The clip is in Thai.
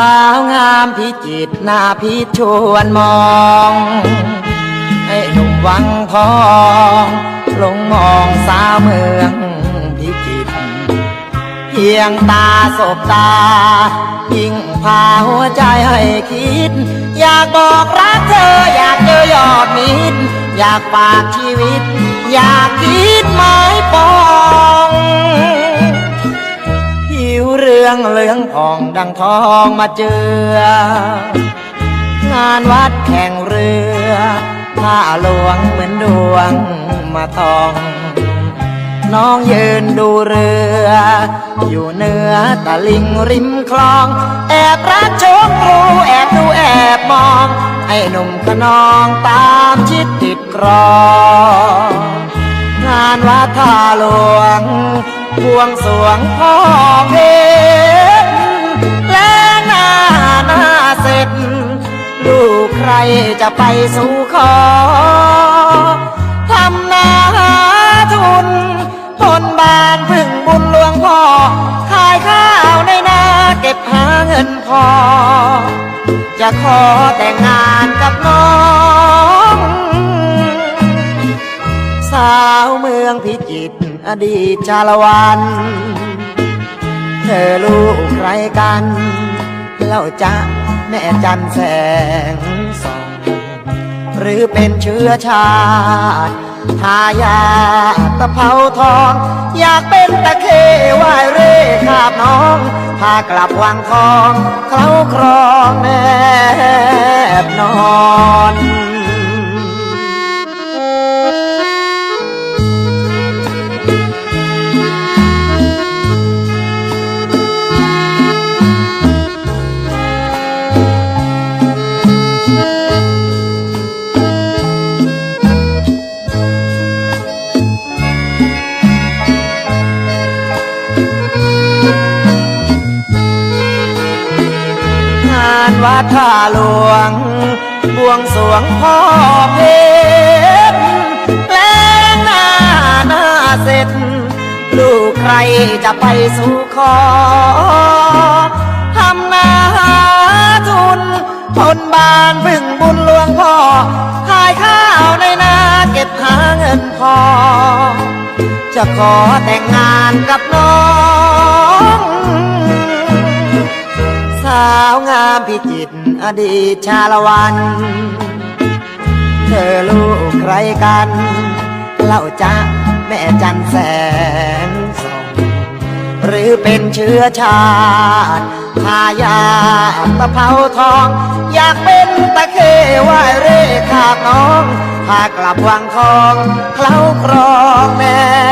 าวงามพิจิตหน้าพิชวนมองให้หนุ่มวังทองลงมองสาวเมืองพิจิตเพียงตาสบตา ยิ่งพาหัวใจให้คิด อยากบอกรักเธอ อยากเจอยอดมิตรอยากฝากชีวิต อยากคิดไม้ปอง วเรืองเหลืองผ่องดังทองมาเจืองานวัดแข่งเรือผ้าหลวงเหมือนดวงมาทอง น้องยืนดูเรือ อยู่เหนือตะลิงริมคลอง แอบรักชคครูแอบดูแอบมองให้หนุ่มขนองตามชิดติดกรอง งานวัดท่าหลวงบวงสวงพ่อเพชรและหน้าหน้าเสร็จ ลูกใครจะไปสู่ขอทำนาหาทุนทนบานพึ่งบุญหลวงพ่อ ขายข้าวในนาเก็บหาเงินพอ จะขอแต่งงานกับน้อง สาวเมืองพิจิตรอดีตชาละวัน เธอลูกใครกันเล่าจะแม่จันแสงส่องหรือเป็นเชื้อชาติทายาทตะเภาทอง อยากเป็นตะเควายเร่ขาบน้อง พากลับวังทอง เคล้าครองแนบนอนานวัดท่าหลวง บวงสวงพ่อเพชรแล้งหน้าหน้าเสร็จ ลูกใครจะไปสู่ขอทำนาหาทุนทนบานพึ่งบุญหลวงพ่อ ขายข้าวในนาเก็บหาเงินพอ จะขอแต่งงานกับน้อง พิจิตอดีตชาละวัน เธอลูกใครกันเล่าจะแม่จันแสงส่องหรือเป็นเชื้อชาติทายาตะเภาทอง อยากเป็นตะเควายเร่ขาบน้อง พากลับวังทองเคล้าครองแนบนอน